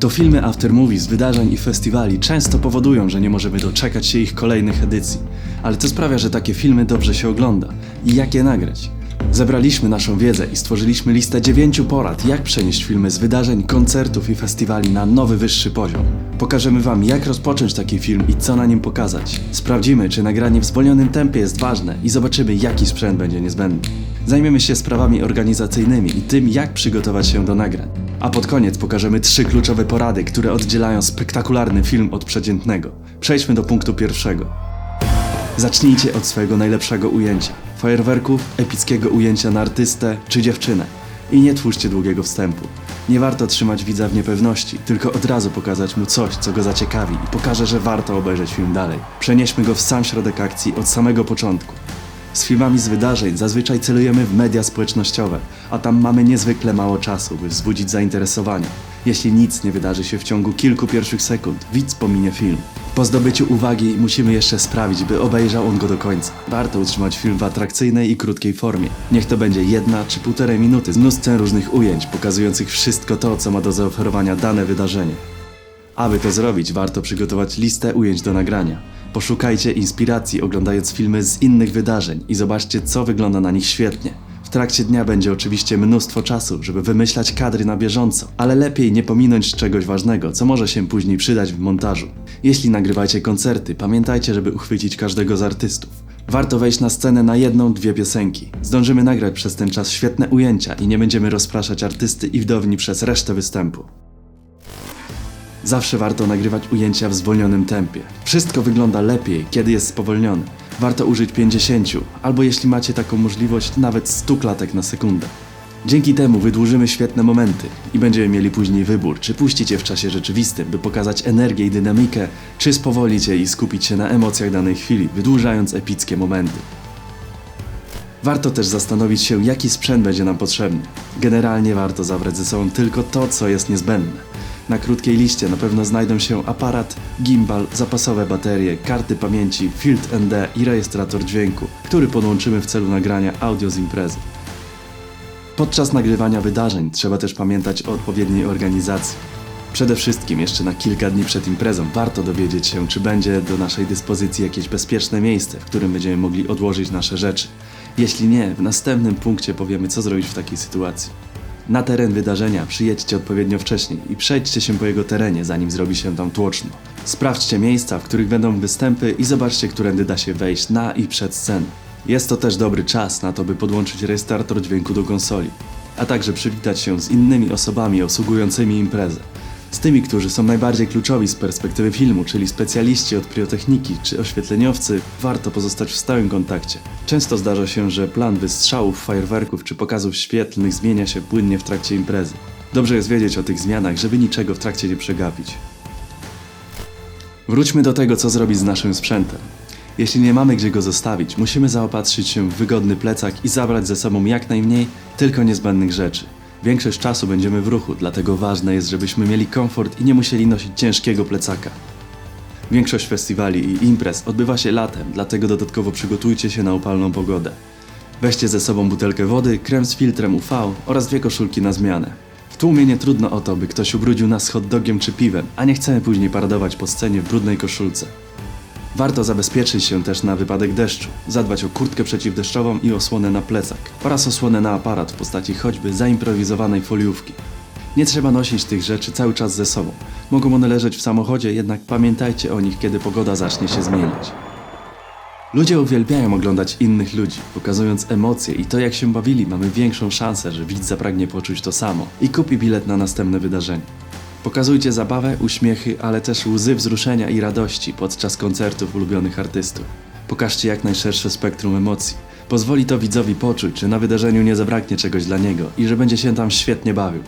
To filmy aftermovies wydarzeń i festiwali często powodują, że nie możemy doczekać się ich kolejnych edycji. Ale co sprawia, że takie filmy dobrze się ogląda? I jak je nagrać? Zebraliśmy naszą wiedzę i stworzyliśmy listę dziewięciu porad, jak przenieść filmy z wydarzeń, koncertów i festiwali na nowy, wyższy poziom. Pokażemy Wam, jak rozpocząć taki film i co na nim pokazać. Sprawdzimy, czy nagranie w zwolnionym tempie jest ważne i zobaczymy, jaki sprzęt będzie niezbędny. Zajmiemy się sprawami organizacyjnymi i tym, jak przygotować się do nagrań. A pod koniec pokażemy trzy kluczowe porady, które oddzielają spektakularny film od przeciętnego. Przejdźmy do punktu pierwszego. Zacznijcie od swojego najlepszego ujęcia. Fajerwerków, epickiego ujęcia na artystę czy dziewczynę. I nie twórzcie długiego wstępu. Nie warto trzymać widza w niepewności, tylko od razu pokazać mu coś, co go zaciekawi i pokaże, że warto obejrzeć film dalej. Przenieśmy go w sam środek akcji od samego początku. Z filmami z wydarzeń zazwyczaj celujemy w media społecznościowe, a tam mamy niezwykle mało czasu, by wzbudzić zainteresowanie. Jeśli nic nie wydarzy się w ciągu kilku pierwszych sekund, widz pominie film. Po zdobyciu uwagi musimy jeszcze sprawić, by obejrzał on go do końca. Warto utrzymać film w atrakcyjnej i krótkiej formie. Niech to będzie jedna czy półtorej minuty z mnóstwem różnych ujęć, pokazujących wszystko to, co ma do zaoferowania dane wydarzenie. Aby to zrobić, warto przygotować listę ujęć do nagrania. Poszukajcie inspiracji oglądając filmy z innych wydarzeń i zobaczcie, co wygląda na nich świetnie. W trakcie dnia będzie oczywiście mnóstwo czasu, żeby wymyślać kadry na bieżąco, ale lepiej nie pominąć czegoś ważnego, co może się później przydać w montażu. Jeśli nagrywacie koncerty, pamiętajcie, żeby uchwycić każdego z artystów. Warto wejść na scenę na jedną, dwie piosenki. Zdążymy nagrać przez ten czas świetne ujęcia i nie będziemy rozpraszać artysty i widowni przez resztę występu. Zawsze warto nagrywać ujęcia w zwolnionym tempie. Wszystko wygląda lepiej, kiedy jest spowolnione. Warto użyć 50, albo jeśli macie taką możliwość, nawet 100 klatek na sekundę. Dzięki temu wydłużymy świetne momenty i będziemy mieli później wybór, czy puścić je w czasie rzeczywistym, by pokazać energię i dynamikę, czy spowolić je i skupić się na emocjach danej chwili, wydłużając epickie momenty. Warto też zastanowić się, jaki sprzęt będzie nam potrzebny. Generalnie warto zabrać ze sobą tylko to, co jest niezbędne. Na krótkiej liście na pewno znajdą się aparat, gimbal, zapasowe baterie, karty pamięci, Field ND i rejestrator dźwięku, który podłączymy w celu nagrania audio z imprezy. Podczas nagrywania wydarzeń trzeba też pamiętać o odpowiedniej organizacji. Przede wszystkim jeszcze na kilka dni przed imprezą warto dowiedzieć się, czy będzie do naszej dyspozycji jakieś bezpieczne miejsce, w którym będziemy mogli odłożyć nasze rzeczy. Jeśli nie, w następnym punkcie powiemy, co zrobić w takiej sytuacji. Na teren wydarzenia przyjedźcie odpowiednio wcześniej i przejdźcie się po jego terenie, zanim zrobi się tam tłoczno. Sprawdźcie miejsca, w których będą występy i zobaczcie, którędy da się wejść na i przed scenę. Jest to też dobry czas na to, by podłączyć rejestrator dźwięku do konsoli, a także przywitać się z innymi osobami obsługującymi imprezę. Z tymi, którzy są najbardziej kluczowi z perspektywy filmu, czyli specjaliści od pirotechniki czy oświetleniowcy, warto pozostać w stałym kontakcie. Często zdarza się, że plan wystrzałów, fajerwerków czy pokazów świetlnych zmienia się płynnie w trakcie imprezy. Dobrze jest wiedzieć o tych zmianach, żeby niczego w trakcie nie przegapić. Wróćmy do tego, co zrobić z naszym sprzętem. Jeśli nie mamy gdzie go zostawić, musimy zaopatrzyć się w wygodny plecak i zabrać ze sobą jak najmniej tylko niezbędnych rzeczy. Większość czasu będziemy w ruchu, dlatego ważne jest, żebyśmy mieli komfort i nie musieli nosić ciężkiego plecaka. Większość festiwali i imprez odbywa się latem, dlatego dodatkowo przygotujcie się na upalną pogodę. Weźcie ze sobą butelkę wody, krem z filtrem UV oraz dwie koszulki na zmianę. W tłumie nie trudno o to, by ktoś ubrudził nas hot dogiem czy piwem, a nie chcemy później paradować po scenie w brudnej koszulce. Warto zabezpieczyć się też na wypadek deszczu, zadbać o kurtkę przeciwdeszczową i osłonę na plecak oraz osłonę na aparat w postaci choćby zaimprowizowanej foliówki. Nie trzeba nosić tych rzeczy cały czas ze sobą. Mogą one leżeć w samochodzie, jednak pamiętajcie o nich, kiedy pogoda zacznie się zmieniać. Ludzie uwielbiają oglądać innych ludzi, pokazując emocje i to jak się bawili, mamy większą szansę, że widz zapragnie poczuć to samo i kupi bilet na następne wydarzenie. Pokazujcie zabawę, uśmiechy, ale też łzy wzruszenia i radości podczas koncertów ulubionych artystów. Pokażcie jak najszersze spektrum emocji. Pozwoli to widzowi poczuć, że na wydarzeniu nie zabraknie czegoś dla niego i że będzie się tam świetnie bawił.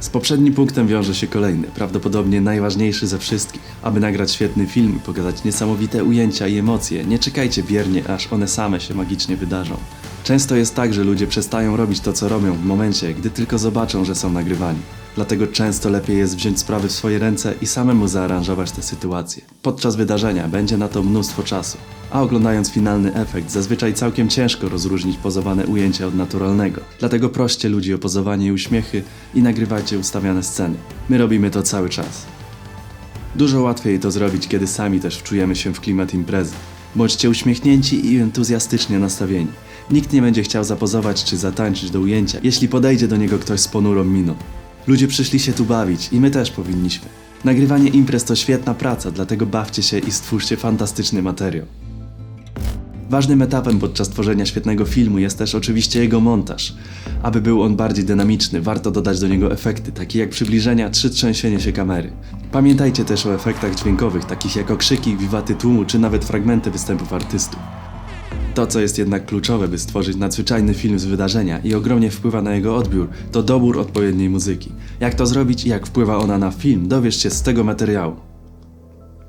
Z poprzednim punktem wiąże się kolejny, prawdopodobnie najważniejszy ze wszystkich. Aby nagrać świetny film i pokazać niesamowite ujęcia i emocje, nie czekajcie biernie, aż one same się magicznie wydarzą. Często jest tak, że ludzie przestają robić to, co robią w momencie, gdy tylko zobaczą, że są nagrywani. Dlatego często lepiej jest wziąć sprawy w swoje ręce i samemu zaaranżować tę sytuację. Podczas wydarzenia będzie na to mnóstwo czasu, a oglądając finalny efekt, zazwyczaj całkiem ciężko rozróżnić pozowane ujęcie od naturalnego. Dlatego proście ludzi o pozowanie i uśmiechy i nagrywajcie ustawiane sceny. My robimy to cały czas. Dużo łatwiej to zrobić, kiedy sami też wczujemy się w klimat imprezy. Bądźcie uśmiechnięci i entuzjastycznie nastawieni. Nikt nie będzie chciał zapozować czy zatańczyć do ujęcia, jeśli podejdzie do niego ktoś z ponurą miną. Ludzie przyszli się tu bawić i my też powinniśmy. Nagrywanie imprez to świetna praca, dlatego bawcie się i stwórzcie fantastyczny materiał. Ważnym etapem podczas tworzenia świetnego filmu jest też oczywiście jego montaż. Aby był on bardziej dynamiczny, warto dodać do niego efekty, takie jak przybliżenia czy trzęsienie się kamery. Pamiętajcie też o efektach dźwiękowych, takich jak okrzyki, wiwaty tłumu czy nawet fragmenty występów artystów. To, co jest jednak kluczowe, by stworzyć nadzwyczajny film z wydarzenia i ogromnie wpływa na jego odbiór, to dobór odpowiedniej muzyki. Jak to zrobić i jak wpływa ona na film, dowiesz się z tego materiału.